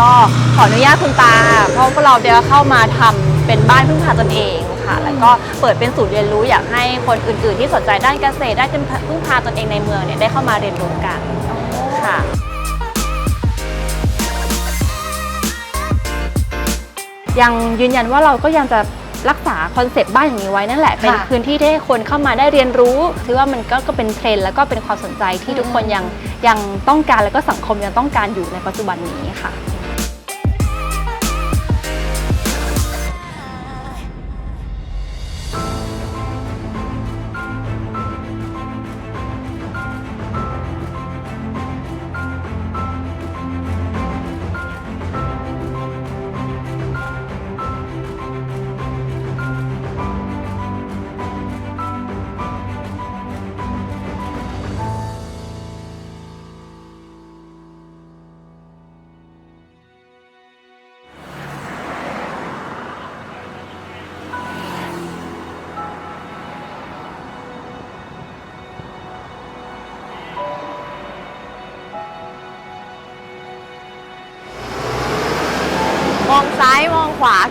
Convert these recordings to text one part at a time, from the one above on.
ก็ขออนุญาตคุณตาเพราะพวกเราเดี๋ยวเข้ามาทำเป็นบ้านพึ่งพาตนเองค่ะ แล้วก็เปิดเป็นศูนย์เรียนรู้อยากให้คนอื่น ๆ ที่สนใจด้านเกษตรด้านพึ่งพาตนเองในเมืองเนี่ยได้เข้ามาเรียนรู้กันค่ะยังยืนยันว่าเราก็ยังจะรักษาคอนเซปต์บ้านอย่างนี้ไว้นั่นแหละ เป็นพื้นที่ที่ให้คนเข้ามาได้เรียนรู้ถือว่ามันก็ก็เป็นเทรนด์แล้วก็เป็นความสนใจที่ทุกคนยังยังต้องการแล้วก็สังคมยังต้องการอยู่ในปัจจุบันนี้ค่ะ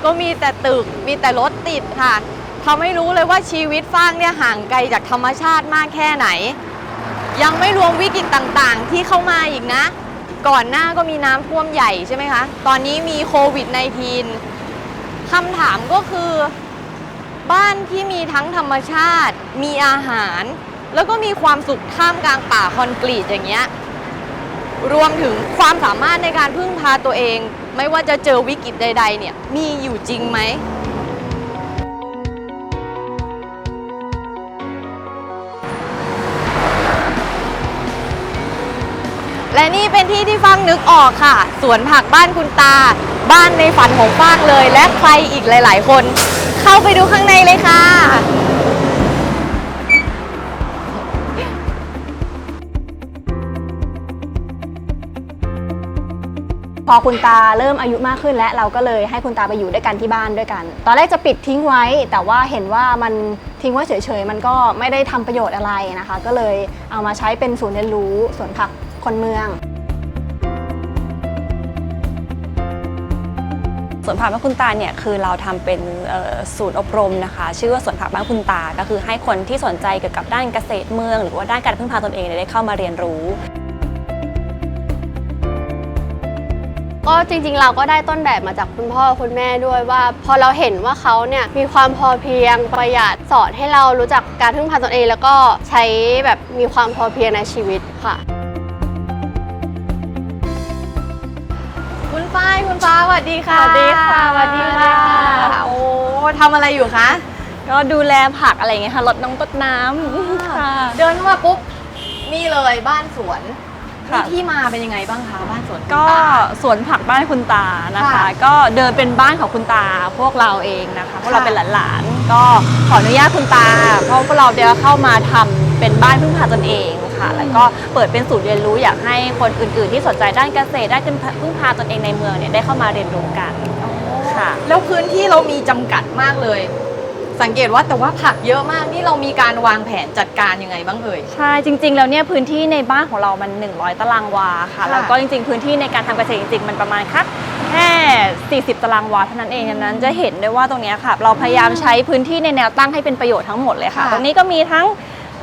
ก็มีแต่ตึกมีแต่รถติดค่ะทำให้รู้เลยว่าชีวิตฟางเนี่ยห่างไกลจากธรรมชาติมากแค่ไหน ยังไม่รวมวิกฤตต่างๆ ที่เข้ามาอีกนะ ก่อนหน้าก็มีน้ำท่วมใหญ่ใช่ไหมคะ ตอนนี้มีโควิด -19 คำถามก็คือ บ้านที่มีทั้งธรรมชาติ มีอาหาร แล้วก็มีความสุขท่ามกลางป่าคอนกรีตอย่างเงี้ยรวมถึงความสามารถในการพึ่งพาตัวเอง ไม่ว่าจะเจอวิกฤตใด ๆ เนี่ย มีอยู่จริงไหมและนี่เป็นที่ที่ฟังนึกออกค่ะ สวนผักบ้านคุณตา บ้านในฝันของฟางเลย และใครอีกหลาย ๆ คน เข้าไปดูข้างในเลยค่ะ พอคุณตาเริ่มอายุมากขึ้น แล้วเราก็เลยให้คุณตาไปอยู่ด้วยกันที่บ้านด้วยกัน ตอนแรกจะปิดทิ้งไว้ แต่ว่าเห็นว่ามันทิ้งไว้เฉยๆ มันก็ไม่ได้ทำประโยชน์อะไรนะคะ ก็เลยเอามาใช้เป็นศูนย์เรียนรู้สวนผักคนเมืองสวนผักบ้านคุณตาเนี่ยคือเราทำเป็นศูนย์อบรมนะคะ ชื่อว่าสวนผักบ้านคุณตา ก็คือให้คนที่สนใจเกี่ยวกับด้านเกษตรเมือง หรือว่าด้านการพึ่งพาตนเองได้เข้ามาเรียนรู้ ก็จริงๆ เราก็ได้ต้นแบบมาจากคุณพ่อคุณแม่ด้วยว่า พอเราเห็นว่าเขาเนี่ยมีความพอเพียงประหยัดสอนให้เรารู้จักการพึ่งพาตนเอง แล้วก็ใช้แบบมีความพอเพียงในชีวิตค่ะ คุณฝ้ายคุณฟ้าสวัสดีค่ะสวัสดีค่ะสวัสดีค่ะ โอ้ทำอะไรอยู่คะ ก็ดูแลผักอะไรอย่างเงี้ยค่ะรดน้ำต้นน้ำค่ะ เดินเข้ามาปุ๊บนี่เลยบ้านสวน ค่ะนี่ที่มาเป็นยังไงบ้างคะบ้านสวนคุณก็ตา สวนผักบ้านคุณตานะคะ ค่ะก็เดินเป็นบ้านของคุณตาพวกเราเองนะคะพวกเราค่ะ เป็นหลานๆก็ขออนุญาตคุณตา เพราะพวกเราเดี๋ยวเข้ามาทำเป็นบ้านพึ่งพาตนเองค่ะ แล้วก็เปิดเป็นศูนย์เรียนรู้อยากให้คนอื่นๆ ที่สนใจด้านเกษตรด้านพึ่งพาตนเองในเมืองเนี่ยได้เข้ามาเรียนรู้กันค่ะ แล้วพื้นที่เรามีจำกัดมากเลย สังเกตว่าแต่ว่าผักเยอะมากนี่เรามีการวางแผนจัดการยังไงบ้างเอ่ย ใช่จริง ๆ แล้วเนี่ยพื้นที่ในบ้านของเรามัน 100 ตารางวาค่ะ ค่ะ แล้วก็จริง ๆ พื้นที่ในการทำเกษตรจริง ๆ มันประมาณคักแค่ 40 ตารางวาเท่านั้นเองดังนั้นจะเห็นได้ว่าตรงเนี้ยค่ะ เราพยายามใช้พื้นที่ในแนวตั้งให้เป็นประโยชน์ทั้งหมดเลยค่ะ ค่ะตรงนี้ก็มีทั้ง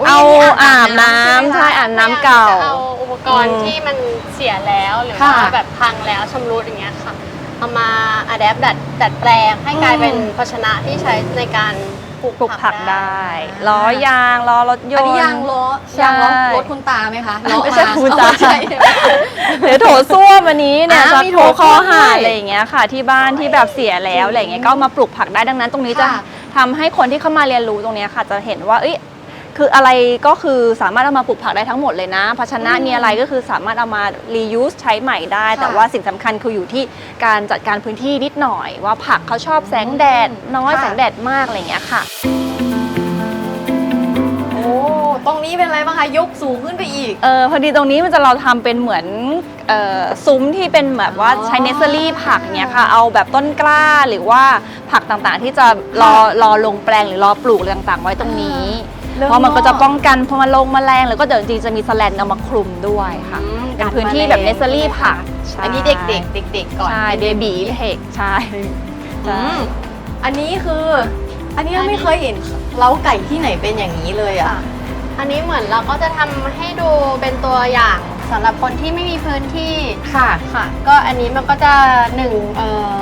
อุ๊ยเอานี่อาบน้ใช่ไหมำคะใช่อาบน้ำเก่าจะเอาอุปกรณ์อืมที่มันเสียแล้วหรือค่ะ ว่าแบบพังแล้วชำรุดอย่างเงี้ยค่ะ เอามาอัดแอปดัดดัดแปลงให้กลายเป็นภาชนะที่ใช้ในการปลูกปลูกผักได้ได้ ล้อยางล้อรถยอันนนี้ต์ ยางล้อใช่ยางล้อรถคุณตาไหมคะล้อไม่ใช่าคุณตา อ๋อใช่ หรือโถส้วมวันนี้เนี่ยอ่าจะมีโถโถคอหาส้วมด้วยอะไรอย่างเงี้ยค่ะ ที่บ้านที่แบบเสียแล้วอะไรอย่างเงี้ยก็เอามาปลูกผักได้ดังนั้น ตรงนี้จะค่ะททำให้คนที่เข้ามาเรียนรู้ตรงเนี้ยค่ะ จะเห็นว่าเอ้ย คืออะไรก็คือสามารถเอามาปลูกผักได้ทั้งหมดเลยนะ ภาชนะมีอะไรก็คือสามารถเอามา reuse ใช้ใหม่ได้ แต่ว่าสิ่งสำคัญคืออยู่ที่การจัดการพื้นที่นิดหน่อย ว่าผักเขาชอบแสงแดดน้อยค่ะ แสงแดดมากอะไรอย่างเงี้ยค่ะ โอ้ ตรงนี้เป็นอะไรบ้างคะ ยกสูงขึ้นไปอีก เออพอดีตรงนี้มันจะเราทำเป็นเหมือนเอ่อซุ้มที่เป็นแบบว่าอ๋อใช้เนสเซอรี่ผักเนี่ยค่ะ เอาแบบต้นกล้าหรือว่าผักต่างๆ ที่จะรอรอลงแปลงหรือรอปลูกอะไรต่างๆ ไว้ตรงนี้ เริ่มเพราะมันก็จะงอกป้องกันพอมาลงแมลงแล้วก็เดี๋ยวจริงๆจะมีแสแลนเอามาคลุมด้วยค่ะอืมเป็นพื้นที่แบบเนสเซอรี่ผักใช่อันนี้เด็กๆเด็กๆก่อนใช่เบบีเทคใช่อืมอันนี้คือ อันนี้ไม่เคยเห็นเล้าไก่ที่ไหนเป็นอย่างนี้เลยอะ อันนี้เหมือนเราก็จะทำให้ดูเป็นตัวอย่างสำหรับคนที่ไม่มีพื้นที่ค่ะค่ะ ก็อันนี้มันก็จะหนึ่งเอ่อ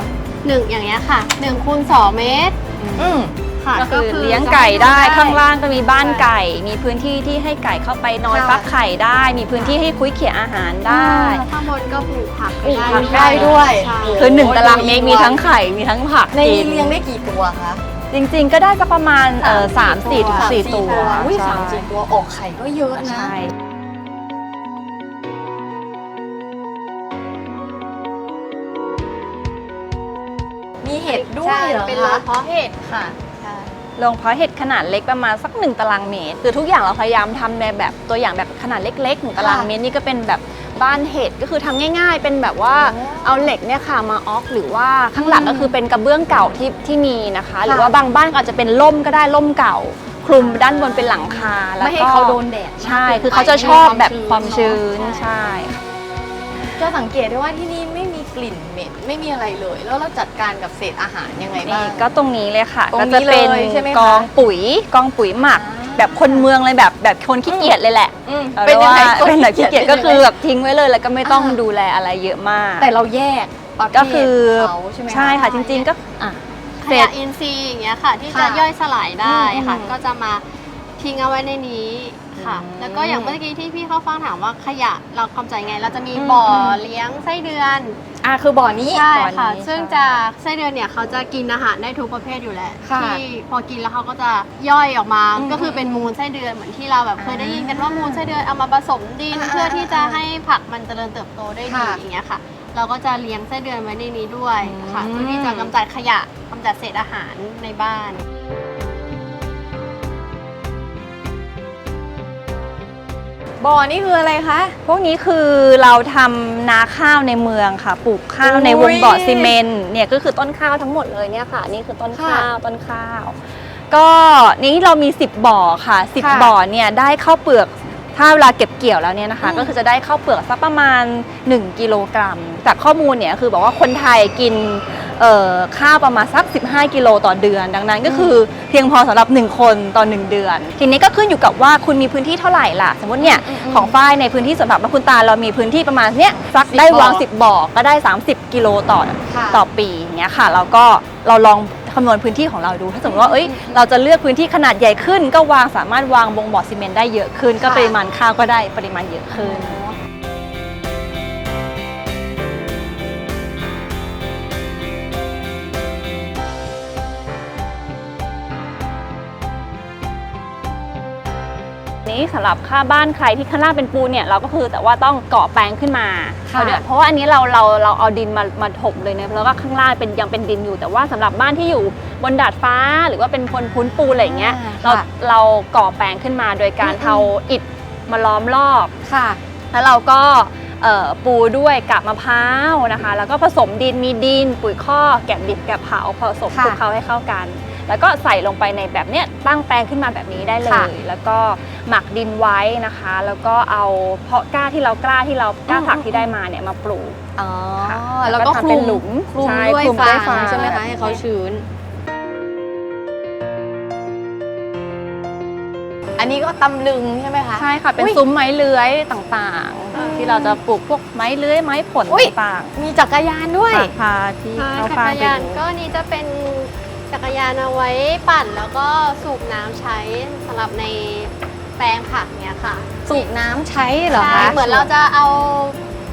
หนึ่งอย่างเงี้ยค่ะหนึ่งคูณสองเมตร อืม ค่ะก็คือเลี้ยงไก่ได้จะให้ข้างล่างก็มีบ้านใช่ไก่ มีพื้นที่ที่ให้ไก่เข้าไปนอนค่ะฟักไข่ได้ มีพื้นที่ให้คุ้ยเขี่ยอาหารได้อ่าข้างบนก็ปลูกผักปลูกผักได้ด้วยใช่คือหนึ่งโอ้ยตารางเมตรดูมีอีกวันทั้งไข่มีทั้งผักในนี้กิเลี้ยงได้กี่ตัวคะจริงๆ ก็ได้สักประมาณเออสามสี่ถึงสี่ตัวอุ้ยใช่สามสี่ตัวออกไข่ก็เยอะนะใช่มีเห็ดด้วยใช่เหรอเป็นโรคะงเพาะเห็ดค่ะ ใช่โรงเพาะเห็ดขนาดเล็กประมาณสักหนึ่งตารางเมตรคือทุกอย่างเราพยายามทำในแบบตัวอย่างแบบขนาดเล็กๆหนึ่งตารางเมตรนี่ก็เป็นแบบบ้านเห็ดก็คือทำง่ายๆ เป็นแบบว่าโอ้เอาเหล็กเนี่ยค่ะมาออฟหรือว่าข้างหลังก็คือเป็นกระเบื้องเก่าที่ที่มีนะคะ หรือว่าบางบ้านก็อาจจะเป็นล่มก็ได้ล่มเก่า คลุมด้านบนเป็นหลังคาแล้วก็ไม่ให้เขาโดนแดดใช่มากเกินไปคือเขาจะชอบแบบให้ความชื้นเนอะใช่ค่ะจะสังเกตได้ว่าที่นี่ไม่มี กลิ่นเหม็นไม่มีอะไรเลย แล้วเราจัดการกับเศษอาหารยังไงบ้านี่งก็ตรงนี้เลยค่ะตรงก็นี้จะเป็นเลยใช่ไหมคะกองปุ๋ยกองปุ๋ยหมัก อ่า แบบคนเมืองเลยแบบแบบคนขี้เกียจเลยแหละอืมเอาเป็นยังไงว่าเป็นแบบขี้เกียจก็คือแบแบบบทิ้งไว้เลยแล้วก็ไม่ต้องอ่า ดูแลอะไรเยอะมาก แต่เราแยกประเภทก็คือเขาใช่ไหม ใช่ค่ะจริงๆก็อะขเศยะษอินทรีย์อย่างเงี้ยค่ะ ที่ค่ะจะย่อยสลายได้ค่ะ อืม ก็จะมาทิ้งเอาไว้ในนี้ ค่ะอืมแล้วก็อย่างเมื่อกี้ที่พี่เข้าฟังถามว่าขยะเรากำจัดยังไง เราจะมีอืมบ่ออมเลี้ยงไส้เดือน อะคือบ่อนี้ใช่บ่อนี้ ค่ะใช่ซึ่งจะไส้เดือนเนี่ยเขาจะกินอาหารได้ทุกประเภทอยู่แล้วค่ะที่พอกินแล้วเขาก็จะย่อยออกมา อืมก็คือเป็นมูลไส้เดือนเหมือนที่เราแบบเคยได้ยินกันว่าอ่ามูมูลไส้เดือนเอามาผสมดินอ่าเพื่อที่จะให้ผักมันเจริญเติบโตได้ดีค่ะอย่างเงี้ยค่ะ เราก็จะเลี้ยงไส้เดือนไว้ในนี้ด้วยค่ะอืม เพื่อที่จะกำจัดขยะกำจัดเศษอาหารในบ้าน บ่อนี่คืออะไรคะ พวกนี้คือเราทำนาข้าวในเมืองค่ะ ปลูกข้าวในวอุ๊งยบ่อซีเมนต์เนี่ยก็คือต้นข้าวทั้งหมดเลยเนี่ยค่ะ นี่คือต้นค่ะข้าวต้นข้าว ก็นี้เรามี 10 บ่อค่ะค่ะ10บ่อเนี่ยได้ข้าวเปลือก ถ้าเวลาเก็บเกี่ยวแล้วเนี่ยนะคะอืมก็คือจะได้ข้าวเปลือกสักประมาณ 1 กิโลกรัม จากข้อมูลเนี่ยคือบอกว่าคนไทยกินเอ่อข้าวประมาณสัก 15 กิโลต่อเดือน ดังนั้นก็คือเพียงพอสำหรับ 1 คนต่อ 1 เดือน ทีนี้ก็ขึ้นอยู่กับว่าคุณมีพื้นที่เท่าไหร่ล่ะ สมมติเนี่ยอืมอืมของฝ้ายในพื้นที่สวนผักบ้านคุณตาเรามีพื้นที่ประมาณเนี้ยสัก10ได้วางบ่อ10บ่อก็ได้ 30 กิโลต่อค่ะต่อปีอย่างเงี้ยค่ะแล้วก็เราลอง คำนวณพื้นที่ของเราดู ถ้าสมมติว่าเอ้ยเราจะเลือกพื้นที่ขนาดใหญ่ขึ้น ก็วางสามารถวางบงบ่อซีเมนต์ได้เยอะขึ้น ก็ปริมาณข้าวก็ได้ปริมาณเยอะขึ้น นี้สำหรับค่าบ้านใครที่ข้างล่างเป็นปูนเนี่ยเราก็คือแต่ว่าต้องเกาะแปลงขึ้นมาค่ะเอาเดี๋ยวเพราะว่าอันนี้เราเราเราเอาดินมามาถมเลยนะแล้วก็ข้างล่างเป็นยังเป็นดินอยู่แต่ว่าสำหรับบ้านที่อยู่บนดาดฟ้าหรือว่าเป็นพนพื้นปูนอะไรอย่างเงี้ยอ่าเราค่ะเราก่อแปลงขึ้นมาโดยการอืมเอาอิฐมาล้อมรอบค่ะ แล้วเราก็เอ่อปูด้วยกาบมะพร้าวนะคะ แล้วก็ผสมดินมีดินปุ๋ยข้อกแกบดิบแกบเผาผสมค่ะคลุกเคล้าให้เข้ากัน แล้วก็ใส่ลงไปในแบบเนี้ยตั้งแปลงขึ้นมาแบบนี้ได้เลค่ะยแล้วก็หมักดินไว้นะคะ แล้วก็เอาเพาะกล้าที่เรากล้าที่เรากล้าอืมผักที่ได้มาเนี่ยมาปลูกอ๋อค่ะแล้วก็แล้วก็คทำเป็ลุมนหลุมคลุมใช่ด้วยคลุมด้วยฟางฟางใช่ไหมแบคะบนี้ให้เขาชื้น อันนี้ก็ตำลึงใช่ไหมคะใช่ค่ะเป็นอุ๊ยซุ้มไม้เลื้อยต่างอืมๆที่เราจะปลูกพวกไม้เลื้อยไม้ผลอุ๊ยต่างมีจักรยานด้วๆยค่ะพาที่ค่ะเขาจัฟากรไปยานดูก็นี่จะเป็น จักรยานเอาไว้ปั่นแล้วก็สูบน้ำใช้สำหรับในแปลงผักเนี้ยค่ะสูบน้ำใช้เหรอใช่คะเหมือนเราจะเอา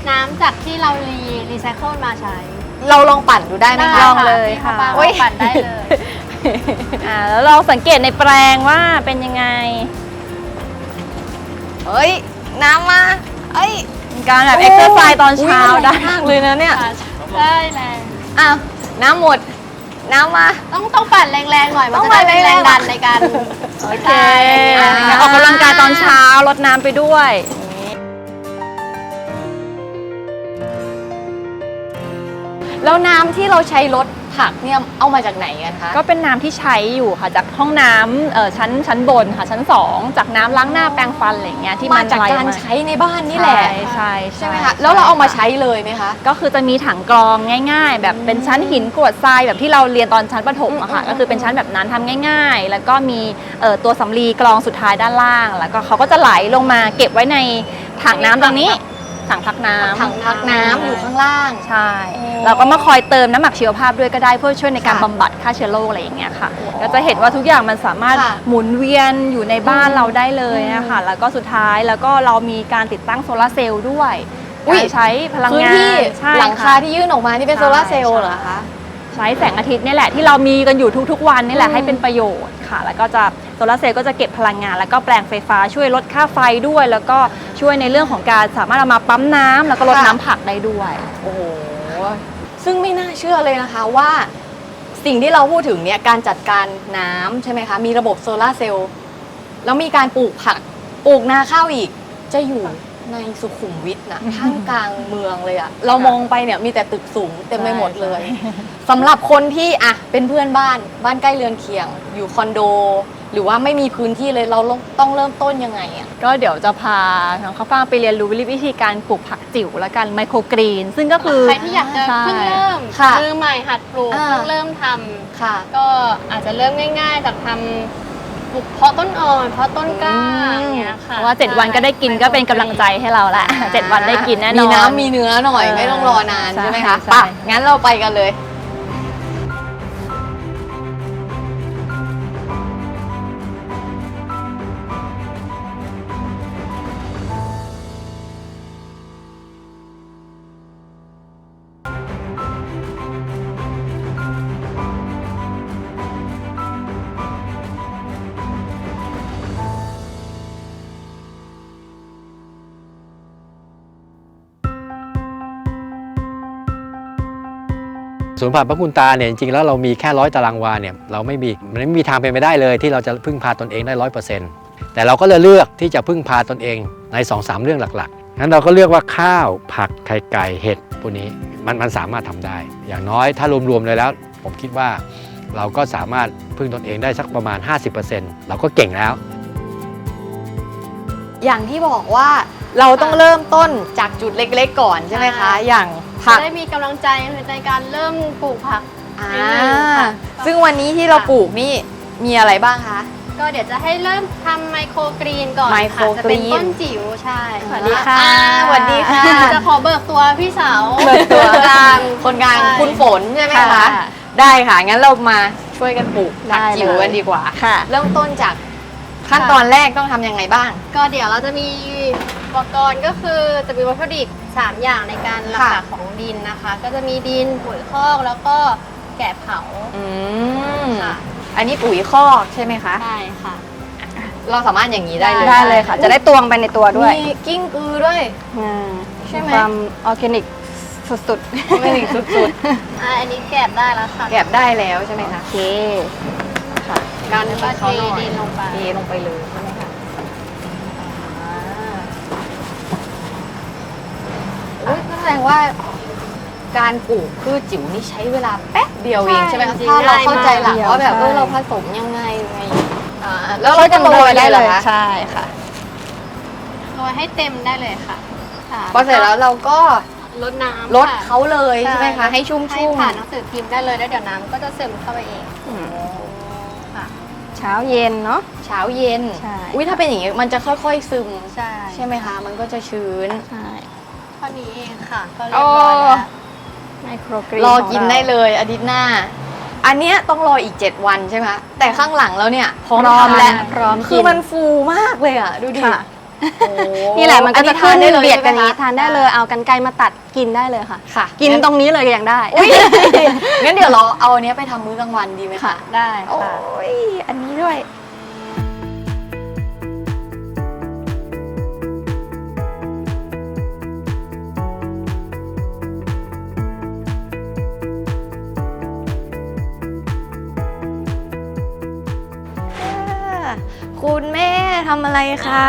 น้ำจากที่เรารีรีไซเคิลมาใช้ เราลองปั่นดูได้ไหมได้คะลองเลยพี่ค่ะข้าวฟ่างโอ๊ย ปั่นได้เลย อ่าแล้วเราสังเกตในแปลงว่าเป็นยังไง เฮ้ย น้ำมา เอ้ยการแบบเอ็กซ์เซอร์ไซส์ตอนเช้าอุ๊ยได้มากเลยนะเนี่ยได้แรงอ้าวน้ำหมด น้ำมา ต้องต้องปั่นแรงๆหน่อย มันต้องจะปั่ได้นเป็นแรแรงงๆ ดันในการโอเคอ่าออกกำลังกายตอนเช้ารดน้ำไปด้วยอย่างนี้แล้วน้ำที่เราใช้รถ ผักเนี่ยเอามาจากไหนกันคะ ก็เป็นน้ำที่ใช้อยู่ค่ะจากห้องน้ำเอ่อชั้นชั้นบนค่ะชั้น2จากน้ำล้างหน้าแปรงฟันอะไรอย่างเงี้ยที่มามันจากไหลการมาใช้ในบ้านนี่แหละ ใช่ใช่ใช่ไหมคะ แล้วเราเอามาใช้เลยไหมคะ ก็คือจะมีถังกรองง่าย ๆ แบบเป็นชั้นหินกรวดทรายแบบที่เราเรียนตอนชั้นประถมอะค่ะ อืมก็คือเป็นชั้นแบบนั้นทำง่าย ๆ แล้วก็มีเอ่อตัวสำลีกรองสุดท้ายด้านล่าง แล้วก็เขาก็จะไหลลงมาเก็บไว้ในถังน้ำตรงนี้ ถังพักน้ำถังพักน้ำอยู่ข้างล่าง ใช่ โอ้เราก็มาคอยเติมน้ำหมักชีวภาพด้วยก็ได้เพื่อช่วยในการค่ะบำบัดฆ่าเชื้อโรคอะไรอย่างเงี้ยค่ะก็จะเห็นว่าทุกอย่างมันสามารถค่ะหมุนเวียนอยู่ในบ้านอืมเราได้เลยนะคะแล้วก็สุดท้ายแล้วก็เรามีการติดตั้งโซลาร์เซลล์ด้วยอุ๊ย การใช้พลังพื้นงานที่ใช่หลังคาค่ะ ที่ยื่นออกมานี่เป็นใช่ โซลาร์เซลล์เหรอคะ ใช้แสงอาทิตย์นี่แหละที่เรามีกันอยู่ทุกๆวันนี่แหละอืม ให้เป็นประโยชน์ค่ะ แล้วก็จะ โซลาร์เซลล์ก็จะเก็บพลังงาน แล้วก็แปลงไฟฟ้าช่วยลดค่าไฟด้วย แล้วก็ช่วยในเรื่องของการสามารถเอามาปั๊มน้ำแล้วก็ลดน้ำผักได้ด้วย โอ้โห ซึ่งไม่น่าเชื่อเลยนะคะว่าสิ่งที่เราพูดถึงเนี่ยการจัดการน้ำใช่ไหมคะ มีระบบโซลาร์เซลล์แล้วมีการปลูกผักปลูกนาข้าวอีก จะอยู่ในสุขุมวิทนะท่ามกลางเมืองเลยอะเรามองไปเนี่ยมีแต่ตึกสูงเต็มไปหมดเลยสำหรับคนที่อะเป็นเพื่อนบ้านบ้านใกล้เรือนเคียง อยู่คอนโด หรือว่าไม่มีพื้นที่เลยเราต้องเริ่มต้นยังไงอะก็เดี๋ยวจะพาน้องข้าวฟ่างไปเรียนรู้วิธีการปลูกผักจิ๋วและกันไมโครกรีน ซึ่งก็คือใครที่อยากจะใช่เพิ่งเริ่มค่ะมือใหม่หัดปลูกอ่าเพิ่งเริ่มทำค่ะ ก็อาจจะเริ่มง่าย ๆ จากทำปลูกเพาะต้นอ่อนเพาะต้นกล้าอืมอย่างเงี้ยค่ะเพราะว่า7วันก็ได้กินก็เป็นกำลังใจให้เราละเจ็ดวันได้กินแน่นอนมีน้ำมีเนื้อหน่อยเออไม่ต้องรอนานใช่ใช่ไหมคะใช่ปะงั้นเราไปกันเลย สวนผักพระคุณตาเนี่ยจริงๆแล้วเรามีแค่ร้อยตารางวาเนี่ยเราไม่มีมันไม่มีทางเป็นไปได้เลย ที่เราจะพึ่งพาตนเองได้ร้อยเปอร์เซ็นต์แต่เราก็เลยเลือกที่จะพึ่งพาตนเองใน2อสเรื่องหลักๆงั้นเราก็เลือกว่าข้าวผักไข่ไก่เห็ดพวกนี้มันมันสามารถทำได้ อย่างน้อยถ้ารวมๆเลยแล้ว ผมคิดว่าเราก็สามารถพึ่งตนเองได้สักประมาณ 50%เราก็เก่งแล้ว อย่างที่บอกว่าเราต้องเริ่มต้นจากจุดเล็กๆ ก่อนใช่ไหมคะ อย่าง จะกได้มีกำลังใจในการเริ่มปลูกผัก อ่านิดนึงค่ะ ซึ่งวันนี้ที่เราปลูกนี่มีอะไรบ้างคะ ก็เดี๋ยวจะให้เริ่มทำไมโครกรีนก่อนไมโครค่ะจะเป็นกรีนต้นจิ๋วใช่สวัสดีค่ะอ่าสวัสดีค่ะ จะขอเบิกตัวพี่สาว เบิกตัวกลางคนกลางใช่ คุณฝนใช่ไหมค่ะคะได้ค่ะ งั้นเรามาช่วยกันปลูกผักได้จิ๋วเลย กันดีกว่า ค่ะ เริ่มต้นจากขั้นตอนแรกต้องทำยังไงบ้าง ก็เดี๋ยวเราจะมีอุปกรณ์ก็คือจะมีวัตถุดิบ 3 อย่างในการหลัค่ะกๆของดินนะคะ ก็จะมีดินปุ๋ยคอกแล้วก็แกะเผา อืมค่ะ อันนี้ปุ๋ยคอกใช่ไหมคะ ใช่ค่ะ เราสามารถอย่างนี้ได้เลยได้เลยค่ะ จะได้ตวงไปในตัวด้วยมีกิ้งกือด้วยใช่ไหม ความออร์แกนิกสุดไม่ถึงสุดอ่าอันนี้แกะได้แล้วค่ะๆแกบได้แล้วใช่ไหมคะๆโอเค ค่ะการแล้วก็เขาหน่อย เทดินลงไป เทลงไปเลยใช่ไหมคะอ่าอุ๊ยก็ แสดงว่าการปลูกพืชจิ๋วนี่ใช้เวลาแป๊บเดียวเองใช่ไหมคะจริงๆถ้าเราเข้าใจหลักง่ายมากว่าแบบใช่เออเราผสมยังไงยังไงอ่าแล้วเราช่วยจะกันโรโรยยได้ได้เลเลยยคะใช่ค่ะโรยให้เต็มได้เลยค่ะค่ะพอเสร็จแล้วเราก็ลดน้ำลดค่ะเขาเลยใช่ไหมคะให้ชุ่มให้ชุ่มผ่านหนังสือพิมพ์ได้เลยแล้วเดี๋ยวน้ำก็จะซึมเข้าไปเองค่ะ เช้าเย็นเนาะ เช้าเย็นใช่ อุ้ยถ้าเป็นอย่างนี้มันจะค่อยๆซึมใช่ ใช่ไหมคะ มันก็จะชื้น ใช่เท่านี้เองค่ะ ก็เรียบร้อยแล้วไมโครกรีนรอกินได้เลยอาทิตย์หน้า อันเนี้ยต้องรออีก 7 วันใช่ไหมคะแต่ข้างหลังแล้วเนี่ยพร้อมพร้อมทานและพร้อมคือมันฟูมากเลยอะ ดูดิค่ะนี่แหละมันก็จะขึ้นอันนี้ทานได้เลยเบียดกันใช่ไหมนี้คะทานได้เลยเอากันไกลมาตัดกินได้เลยค่ะ ค่ะกินตรงนี้เลยก็ยังได้ อุ้ยงั้นเดี๋ยวเราเอาอันเนี้ยไปทำมื้อกลางวันดีไหมค่ะคะได้โอ้ค่ะ ยอันนี้ด้วย คุณแม่ทำอะไรคะ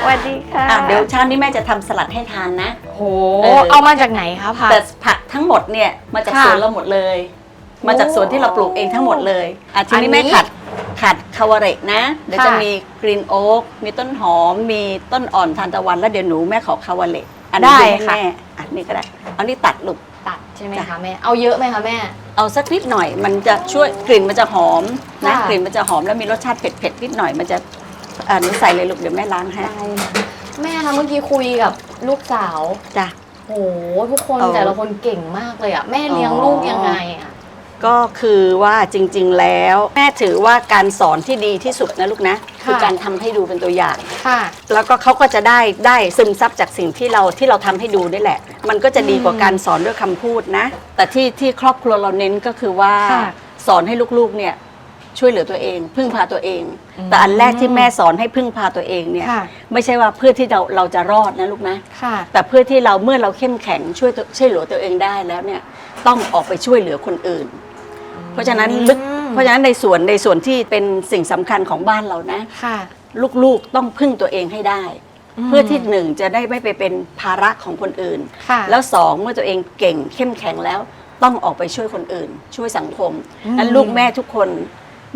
สวัสดีค่ะอะเดี๋ยวเช้านี้แม่จะทำสลัดให้ทานนะ โห เออ เอามาจากไหนคะผัก แต่ผักทั้งหมดเนี่ยมาจากค่ะสวนเราหมดเลย มาจากสวนที่เราปลูกเองทั้งหมดเลยอะทีอันนี้นี้แม่ขัดขัดคาวาเรตนะ เดี๋ยวค่ะ จะมีกรีนโอ๊กมีต้นหอม มีต้นอ่อนทานตะวันแล้วเดี๋ยวหนูแม่ขอคาวาเรตอันนี้ได้ดูให้ค่ะ แม่อันนี้ก็ได้เอานี่ตัดลูกตัดใช่ไหมจ้ะคะแม่เอาเยอะไหมคะแม่ เอาสักนิดหน่อย มันจะช่วยกลิ่นมันจะหอมนะค่ะ กลิ่นมันจะหอมแล้วมีรสชาติเผ็ดๆนิดหน่อยมันจะอ่าหนูใส่เลยลูกเดี๋ยวแม่ล้างให้แม่คะเมื่อกี้คุยกับลูกสาวจ้ะ โหทุกคนเอาแต่ละคนเก่งมากเลยอะแม่เลี้ยงลูกยังไงอะ ก็คือว่าจริงๆแล้ว แม่ถือว่าการสอนที่ดีที่สุดนะลูกนะคือการทำให้ดูเป็นตัวอย่าง ค่ะ แล้วก็เขาก็จะได้ได้ซึมซับจากสิ่งที่เราที่เราทำให้ดูนี่แหละ มันก็จะดีกว่าการสอนด้วยคำพูดนะ แต่ที่ที่ครอบครัวเราเน้นก็คือว่า ค่ะสอนให้ลูกๆเนี่ยช่วยเหลือตัวเอง พึ่งพาตัวเองอืมแต่อันแรกที่แม่สอนให้พึ่งพาตัวเองเนี่ยค่ะ ไม่ใช่ว่าเพื่อที่เราเราจะรอดนะลูกนะ ค่ะ แต่เพื่อที่เราเมื่อเราเข้มแข็งช่วยตัวช่วยเหลือตัวเองได้แล้วเนี่ยต้องออกไปช่วยเหลือคนอื่น เพราะฉะนั้นลึกอืมเพราะฉะนั้นในส่วนในส่วนที่เป็นสิ่งสำคัญของบ้านเรานะค่ะ ลูกๆต้องพึ่งตัวเองให้ได้ เพื่อที่หนึ่งจะได้ไม่ไปเป็นภาระของคนอื่นค่ะแล้วสองเมื่อตัวเองเก่งเข้มแข็งแล้วต้องออกไปช่วยคนอื่น ช่วยสังคมอืมนั้นลูกแม่ทุกคน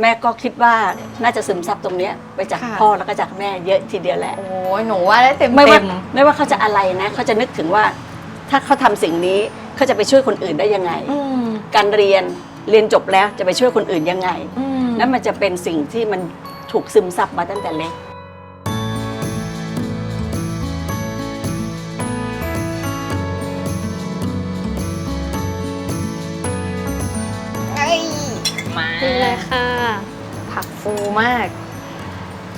แม่ก็คิดว่าน่าจะซึมซับตรงเนี้ยไปจากค่ะพ่อแล้วก็จากแม่เยอะทีเดียวแหละโอ้ยหนูว่าได้เต็มไม่เต็ว่ามไม่ว่าเขาจะอะไรนะเขาจะนึกถึงว่า ถ้าเขาทำสิ่งนี้เขาจะไปช่วยคนอื่นได้ยังไงอืมการเรียน เรียนจบแล้วจะไปช่วยคนอื่นยังไงอืมนั่นมันจะเป็นสิ่งที่มันถูกซึมซับมาตั้งแต่เล็กมานี่เลยค่ะ ผักฟูมาก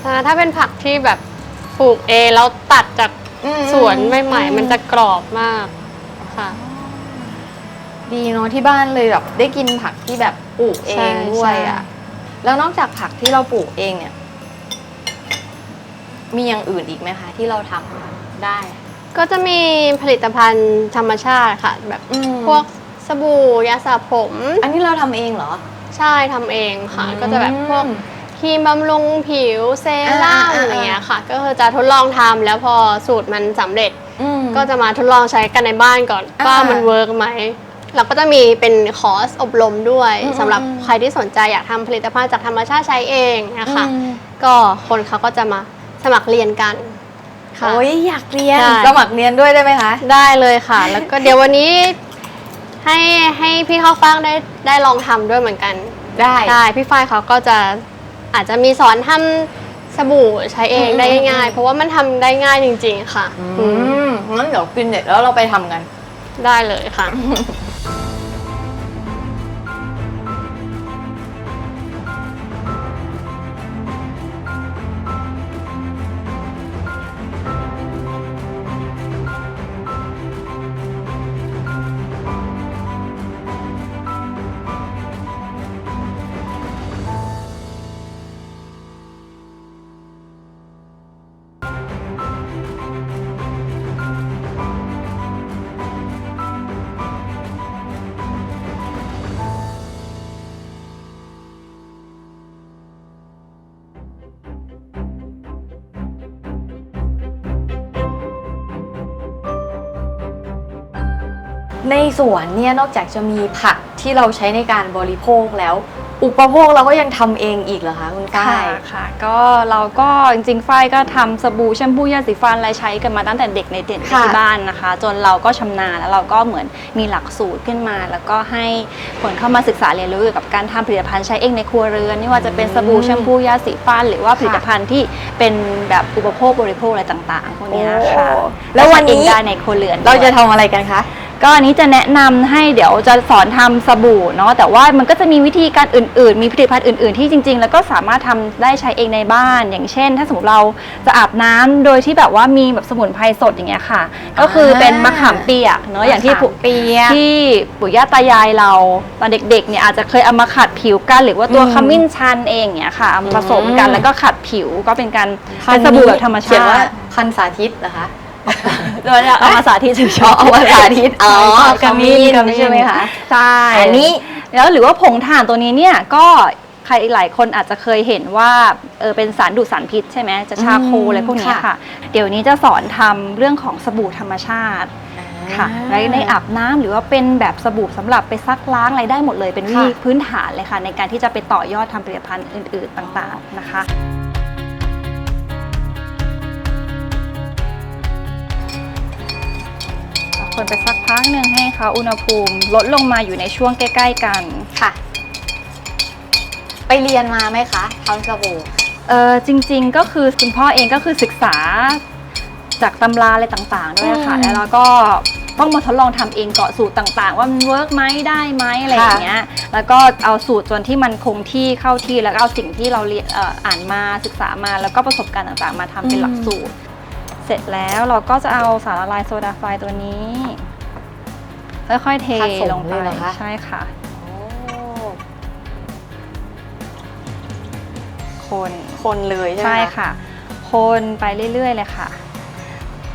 อ่าถ้าเป็นผักที่แบบปลูกเองแล้วตัดจากสวนใหม่ๆมันจะกรอบมากค่ะ ดีเนาะที่บ้านเลยแบบได้กินผักที่แบบปลูกเอใช่งด้วยใช่อะแล้วนอกจากผักที่เราปลูกเองเนี่ย มีอย่างอื่นอีกไหมคะ ที่เราทำได้ ก็จะมีผลิตภัณฑ์ธรรมชาติค่ะ แบบอืม พวกสบู่ยาสระผม อันนี้เราทำเองเหรอ ใช่ทำเองค่ะ อืมก็จะแบบพวกครีมบำรุงผิวเซรั่มอ่าๆๆอะไรเงี้ยค่ะ ก็คือจะทดลองทำแล้วพอสูตรมันสำเร็จ อืม ก็จะมาทดลองใช้กันในบ้านก่อนอ่า ว่ามันเวิร์กไหม เราก็จะมีเป็นคอร์สอบรมด้วยอืมสำหรับอืมใครที่สนใจอยากทำผลิตภัณฑ์จากธรรมชาติใช้เองนะคะ อืม ก็คนเขาก็จะมาสมัครเรียนกันค่ะ โอ้ยอยากเรียนใช่สมัครเรียนด้วยได้ไหมคะ ได้เลยค่ะ แล้วก็เดี๋ยววันนี้ให้ให้พี่ข้าวฟ่างได้ได้ลองทำด้วยเหมือนกัน ได้ใช่พี่ฝ้ายเขาก็จะอาจจะมีสอนทำสบู่ใช้เองอืมได้อืมง่ายๆ เพราะว่ามันทำได้ง่ายจริง ๆ ค่ะอือืมมงั้นเดี๋ยวกินเสร็จแล้วเราไปทำกัน ได้เลยค่ะ สวนเนี่ยนอกจากจะมีผักที่เราใช้ในการบริโภคแล้ว อุปโภคเราก็ยังทำเองอีกเหรอคะคุณฝ้าค่ะย ค่ะ ก็เราก็จริงๆฝ้ายก็ทำสบู่แชมพูยาสีฟันอะไรใช้กันมาตั้งแต่เด็กในเด็กค่ะที่บ้านนะคะ จนเราก็ชำนาญแล้วเราก็เหมือนมีหลักสูตรขึ้นมา แล้วก็ให้คนเข้ามาศึกษาเรียนรู้เกี่ยวกับการทำผลิตภัณฑ์ใช้เองในครัวเรือนไม่ว่าจะเป็นสบู่แชมพูยาสีฟัน หรือว่าผลิตภัณฑ์ที่เป็นแบบอุปโภคบริโภคอะไรต่างๆพวกเนี้ยค่ะโอ้แล้ววันนี้ใช้เองได้ในครัวเรือนเราจะด้วยทำอะไรกันคะ ก็อันนี้จะแนะนำให้เดี๋ยวจะสอนทำสบู่เนาะแต่ว่ามันก็จะมีวิธีการอื่นๆ มีผลิตภัณฑ์อื่นๆที่จริง ๆ แล้วก็สามารถทำได้ใช้เองในบ้าน อย่างเช่น ถ้าสมมติเราจะอาบน้ำโดยที่แบบว่ามีแบบสมุนไพรสดอย่างเงี้ยค่ะ ก็คือเป็นมะขามเปียกเนาะอย่างที่มะขามผู้เปียกที่ปู่ย่าตายายเราตอนเด็กๆเนี่ยอาจจะเคยเอามาขัดผิวกัน หรือว่าตัวอืมขมิ้นชันเองเนี่ยค่ะเอามาผสมกันอืมแล้วก็ขัดผิวก็เป็นการเป็นสบู่แบบธรรมเขียนชาว่าติพันสาธิตเหรอคะ โดยเอามาสาธิตเฉยๆอ๋อเอามาสาธิตอ๋อขมิ้นขมิ้นใช่ไหมคะใช่อันนี้แล้วหรือว่าผงถ่านตัวนี้เนี่ยก็ใครหลายคนอาจจะเคยเห็นว่าเออเป็นสารดูดสารพิษใช่ไหมจะชาโคอืมอะไรพวกเนี้ยค่ะค่ะ เดี๋ยวนี้จะสอนทำเรื่องของสบู่ธรรมชาติค่ะไว้ในอาบน้ำหรือว่าเป็นแบบสบู่สำหรับไปซักล้างอะไรได้หมดเลยเป็นวิธีพื้นฐานเลยค่ะ ในการที่จะไปต่อยอดทำผลิตภัณฑ์อื่น ๆต่าง ๆนะคะ คนไปสักพักหนึ่งให้เขาอุณหภูมิ ลดลงมาอยู่ในช่วงใกล้ ๆ กัน ค่ะ ไปเรียนมาไหมคะทำสบู่ เออจริงๆก็คือคุณพ่อเองก็คือศึกษาจากตำราอะไรต่างๆ ด้วยค่ะ อืมแล้วเราก็ต้องมาทดลองทำเองเกาะสูตรต่างๆ ว่ามันเวิร์กไหมได้ไหมอะไรอย่างเงี้ยแล้วก็เอาสูตรจนที่มันคงที่เข้าที่แล้วก็เอาสิ่งที่เราเรียนเอ่ออ่านมาศึกษามาแล้วก็ประสบการณ์ต่างๆ มาทำเป็นหลักสูตร เสร็จแล้วเราก็จะเอาสารละลายโซดาไฟตัวนี้ ค่อยๆเทผสมลงไปเลยเหรอคะ ใช่ค่ะ คนคนเลยใช่ไหมใช่ค่ะ คนไปเรื่อยๆเลยค่ะ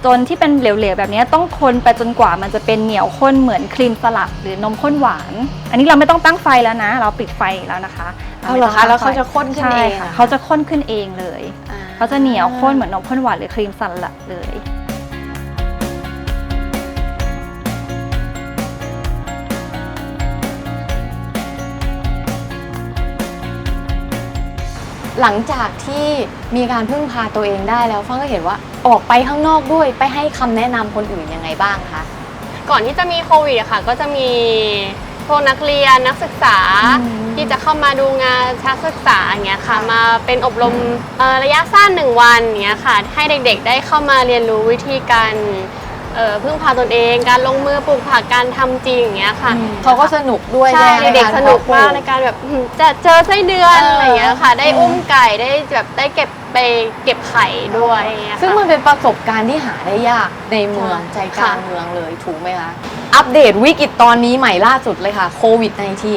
จนที่เป็นเหลวๆแบบนี้ต้องคนไปจนกว่ามันจะเป็นเหนียวข้นเหมือนครีมสลัดหรือนมข้นหวาน อันนี้เราไม่ต้องตั้งไฟแล้วนะ เราปิดไฟแล้วนะคะ เอาเหรอคะแล้วเขาจะข้นขึ้นใช่เองค่ะหรอเขาจะข้นขึ้นเองเลยอ่เขาจะเหนียวข้นเหมือนนมข้นหวานหรือครีมสลัดเลยหลังจากที่มีการพึ่งพาตัวเองได้แล้วฟังก็เห็นว่าออกไปข้างนอกด้วยไปให้คำแนะนำคนอื่นยังไงบ้างคะก่อนที่จะมีโควิดอะค่ะ ก็จะมี พวกนักเรียนนักศึกษาอืมที่จะเข้ามาดูงานชักศึกษาอย่างเงี้ยค่ะ มาเป็นอบรมเอ่อระยะสั้นหนึ่งวันอย่างเงี้ยค่ะ ให้เด็กๆได้เข้ามาเรียนรู้วิธีการเอ่อพึ่งพาตนเอง การลงมือปลูกผักการทำจริงอย่างเงี้ยค่ะเขาก็สนุกด้วยใช่ไหมเด็กๆสนุกมากในในการแบบอืมจะเจอไส้เดือนเออออะไรอย่างเงี้ยค่ะ ได้อืมอุ้มไก่ได้แบบได้เก็บ ไปเก็บไข่ด้วยอย่างเงี้ยค่ะซึ่งมันเป็นประสบการณ์ที่หาได้ยากในเมืองใจใช่กลางค่ะ เมืองเลยถูกไหมคะอัปเดตวิกฤตตอนนี้ใหม่ล่าสุดเลยค่ะโควิด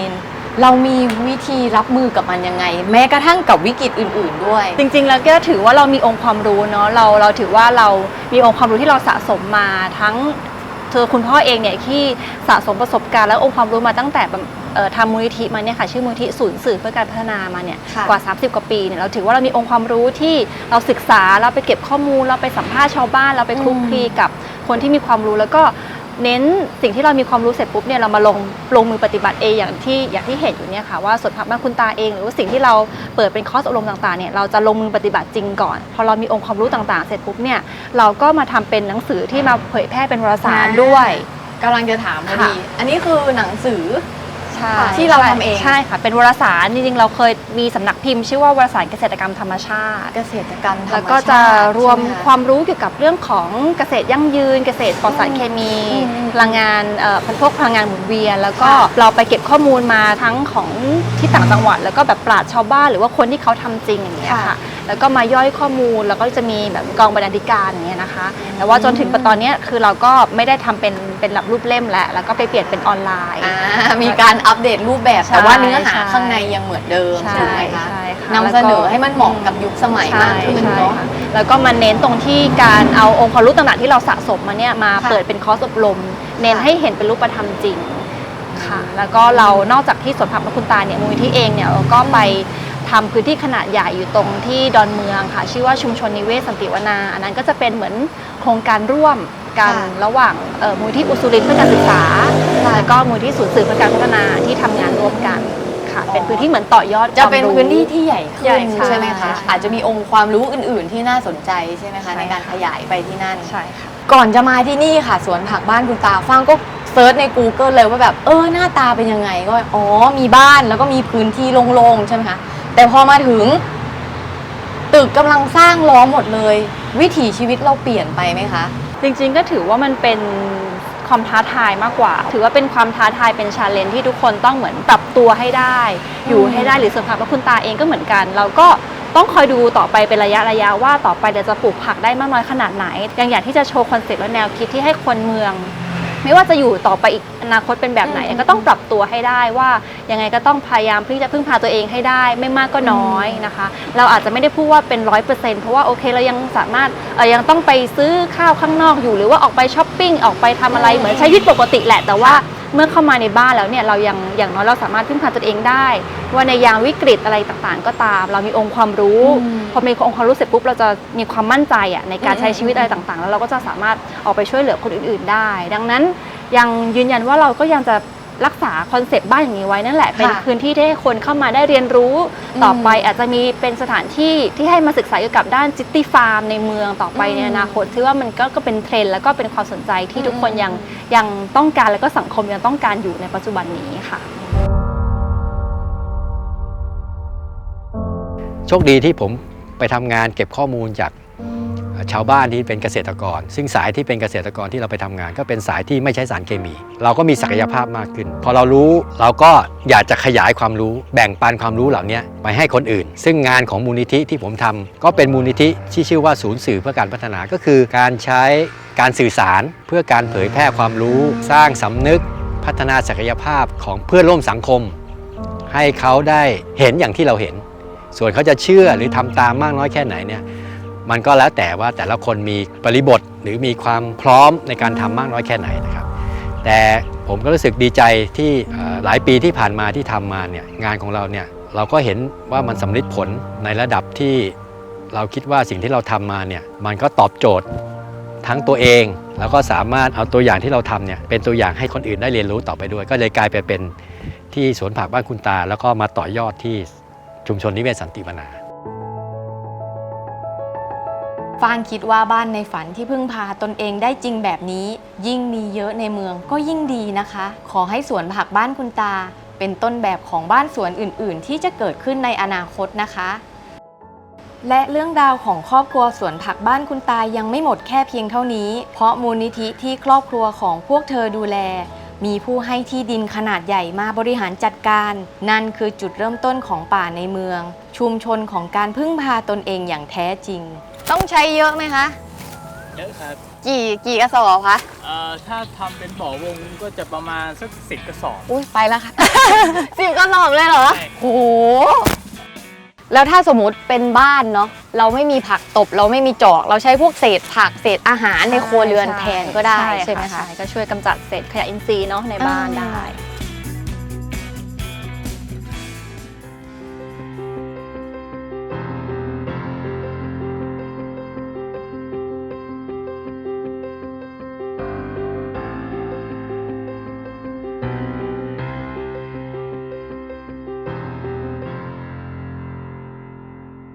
-19 เรามีวิธีรับมือกับมันยังไง แม้กระทั่งกับวิกฤตอื่น ๆด้วย จริงๆ แล้วก็ถือว่าเรามีองค์ความรู้เนาะเราเราถือว่าเรามีองค์ความรู้ที่เราสะสมมาทั้งเธอคุณพ่อเองเนี่ยที่สะสมประสบการณ์และองค์ความรู้มาตั้งแต่แบบเอ่อ ทำมูลนิธิมาเนี่ยค่ะชื่อมูลนิธิศูนย์สื่อเพื่อการพัฒนามาเนี่ยค่ะกว่า 30 กว่าปีเนี่ยเราถือว่าเรามีองค์ความรู้ที่เราศึกษาเราไปเก็บข้อมูล เราไปสัมภาษณ์ชาวบ้าน เราไปคลุกคลีกับคนที่มีความรู้แล้วก็เน้นสิ่งที่เรามีความรู้เสร็จปุ๊บเนี่ยเรามาลงลงมือปฏิบัติเองอย่างที่อย่างที่เห็นอยู่เนี่ยค่ะว่าสวนผักบ้านคุณตาเอง หรือว่าสิ่งที่เราเปิดเป็นคอร์สอบรมต่างๆเนี่ยเราจะลงมือปฏิบัติจริงก่อน พอเรามีองค์ความรู้ต่างๆ เสร็จปุ๊บเนี่ยเราก็มาทำเป็นหนังสือที่มาเผยแพร่เป็นวารสารด้วยกำลังจะถามพอค่ะดีอันนี้คือหนังสือ ใช่ที่เราทำเองใช่ค่ะ เป็นวารสารจริงๆเราเคยมีสำนักพิมพ์ ชื่อว่าวารสารเกษตรกรรมธรรมชาติ เกษตรกรรมธรรมชาติแล้วก็จะรวมใช่ไหคะความรู้เกี่ยวกับเรื่องของเกษตรยั่งยืน เกษตรปลอดสารเคมีอืมพลังงานเอ่อพวกพลังงานหมุนเวียน แล้วก็ค่ะเราไปเก็บข้อมูลมาทั้งของที่ต่างจังหวัด แล้วก็แบบปราชญ์ชาวบ้านหรือว่าคนที่เขาทำจริงอย่างเงี้ยค่ะค่ะ แล้วก็มาย่อยข้อมูลแล้วก็จะมีแบบกองบรรณาธิการอย่างเงี้ยนะคะ แต่ว่าจนถึงตอนเนี้ยคือเราก็ไม่ได้ทำเป็นเป็นแบบรูปเล่มแล้วแล้วก็ไปเปลี่ยนเป็นออนไลน์ อ่ามีการอัปเดตรูปแบบใช่แต่ว่าเนื้อหาใช่ข้างในยังเหมือนเดิมใช่ถูกไหมคะใช่ค่ะนำเสนอให้มันเหมาะกับยุคสมัยมากขึ้นใช่เนาะ ค่ะแล้วก็มาเน้นตรงที่การเอาองค์ความรู้ต่างๆที่เราสะสมมาเนี่ยมาค่ะเปิดเป็นคอร์สอบรม เน้นค่ะ ให้เห็นเป็นรูปธรรมจริงค่ะ แล้วก็เรานอกจากที่สวนผักพระคุณตาเนี่ยมูลนิธิเองเนี่ยเราก็ไป ทำพื้นที่ขนาดใหญ่อยู่ตรงที่ดอนเมืองค่ะ ชื่อว่าชุมชนนิเวศสันติวนา อันนั้นก็จะเป็นเหมือนโครงการร่วมกันค่ะระหว่างเอ่อมูลนิธิอุสุรินทร์เพื่อการศึกษาค่ะแล้วก็มูลนิธิศูนย์สื่อเพื่อการพัฒนาที่ทำงานร่วมกันค่ะ เป็นพื้นที่เหมือนต่อยอดจะความเป็นรู้พื้นที่ที่ใหญ่ใหญ่ขึ้นค่ะใช่ไหมคะใช่อาจจะมีองค์ความรู้อื่น ๆ ที่น่าสนใจใช่ไหมคะใช่ในการค่ะขยายไปที่นั่นใช่ค่ะก่อนจะมาที่นี่ค่ะสวนผักบ้านคุณตาฟังก็เซิร์ชใน Google เลยว่าแบบเออหน้าตาเป็นยังไงก็อ๋อมีบ้านแล้วก็มีพื้นที่โล่งๆใช่ไหมคะ แต่พอมาถึง ตึกกำลังสร้างล้อมหมดเลย วิถีชีวิตเราเปลี่ยนไปไหมคะ จริงๆก็ถือว่ามันเป็นความท้าทายมากกว่า ถือว่าเป็นความท้าทายเป็นชาเลนจ์ที่ทุกคนต้องเหมือนปรับตัวให้ได้ อยู่ให้ได้หรือส่วนผักและคุณตาเองก็เหมือนกัน เราก็ต้องคอยดูต่อไปเป็นระยะระยะว่าต่อไปเราจะปลูกผักได้มากน้อยขนาดไหนยังอยากที่จะโชว์คอนเซ็ปต์และแนวคิดที่ให้คนเมือง ไม่ว่าจะอยู่ต่อไปอีกอนาคตเป็นแบบไหน ก็ต้องปรับตัวให้ได้ว่ายังไงก็ต้องพยายามที่จะพึ่งพาตัวเองให้ได้ ไม่มากก็น้อยนะคะ เราอาจจะไม่ได้พูดว่าเป็นร้อยเปอร์เซ็นต์เพราะว่าโอเคเรายังสามารถเอ่อยังต้องไปซื้อข้าวข้างนอกอยู่ หรือว่าออกไปช้อปปิ้งออกไปทำอะไรเหมือนใช้ชีวิตปกติแหละแต่ว่าเมื่อเข้ามาในบ้านแล้วเนี่ยเรายังอย่างน้อยเราสามารถพึ่งพาตัวเองได้ ว่าในยามวิกฤตอะไรต่างๆ ก็ตาม เรามีองค์ความรู้ พอมีองค์ความรู้เสร็จปุ๊บเราจะมีความมั่นใจอะในการใช้ชีวิตอะไรต่างๆ แล้วเราก็จะสามารถออกไปช่วยเหลือคนอื่น ๆ ได้ ดังนั้นยังยืนยันว่าเราก็ยังจะ รักษาคอนเซปต์บ้านอย่างนี้ไว้นั่นแหละ เป็นค่ะพื้นที่ที่ให้คนเข้ามาได้เรียนรู้ต่อไปอาจจะมีเป็นสถานที่ที่ให้มาศึกษาเกี่ยวกับด้านซิตี้ฟาร์มในเมืองต่อไปในอนาคตที่ว่ามันก็ก็เป็นเทรนด์แล้วก็เป็นความสนใจที่ทุกคนยังยังต้องการแล้วก็สังคมยังต้องการอยู่ในปัจจุบันนี้ค่ะ โชคดีที่ผมไปทำงานเก็บข้อมูลจากเอ่อ ชาวบ้านที่เป็นเกษตรกร ซึ่งสายที่เป็นเกษตรกรที่เราไปทำงาน ก็เป็นสายที่ไม่ใช้สารเคมี เราก็มีศักยภาพมากขึ้น พอเรารู้เราก็อยากจะขยายความรู้ แบ่งปันความรู้เหล่านี้ไปให้คนอื่น ซึ่งงานของมูลนิธิที่ผมทำก็เป็นมูลนิธิที่ชื่อว่าศูนย์สื่อเพื่อการพัฒนาก็คือ การใช้การสื่อสารเพื่อการเผยแพร่ความรู้ สร้างสำนึก พัฒนาศักยภาพของเพื่อนร่วมสังคม ให้เขาได้เห็นอย่างที่เราเห็น ส่วนเขาจะเชื่อหรือทำตามมากน้อยแค่ไหนเนี่ย มันก็แล้วแต่ว่าแต่ละคนมีปริบทหรือมีความพร้อมในการทำมากน้อยแค่ไหนนะครับ แต่ผมก็รู้สึกดีใจที่หลายปีที่ผ่านมาที่ทำมาเนี่ยงานของเราเนี่ยเราก็เห็นว่ามันสำลิดผลในระดับที่เราคิดว่าสิ่งที่เราทำมาเนี่ยมันก็ตอบโจทย์ทั้งตัวเอง แล้วก็สามารถเอาตัวอย่างที่เราทำเนี่ยเป็นตัวอย่างให้คนอื่นได้เรียนรู้ต่อไปด้วย ก็เลยกลายไปเป็นที่สวนผักบ้านคุณตา แล้วก็มาต่อยอดที่ชุมชนนิเวศสันติวนา ฟางคิดว่าบ้านในฝันที่พึ่งพาตนเองได้จริงแบบนี้ ยิ่งมีเยอะในเมืองก็ยิ่งดีนะคะ ขอให้สวนผักบ้านคุณตา เป็นต้นแบบของบ้านสวนอื่น ๆ ที่จะเกิดขึ้นในอนาคตนะคะ และเรื่องราวของครอบครัวสวนผักบ้านคุณตายังไม่หมดแค่เพียงเท่านี้ เพราะมูลนิธิที่ครอบครัวของพวกเธอดูแล มีผู้ให้ที่ดินขนาดใหญ่มาบริหารจัดการ นั่นคือจุดเริ่มต้นของป่าในเมือง ชุมชนของการพึ่งพาตนเองอย่างแท้จริง ต้องใช้เยอะไหมคะ เยอะครับกี่กี่กระสอบคะ เอ่อถ้าทำเป็นบ่อวงก็จะประมาณสักสิบกระสอบ อุ้ยไปแล้วค่ะ สิบกระสอบเลยเหรอ ใช่ โอ้โห แล้วถ้าสมมติเป็นบ้านเนาะเราไม่มีผักตบ เราไม่มีจอก เราใช้พวกเศษผักเศษอาหารในครัวเรือนแทนก็ได้ใช่ไหมคะ ก็ช่วยกำจัดเศษขยะอินทรีย์เนาะในบ้านอ่าได้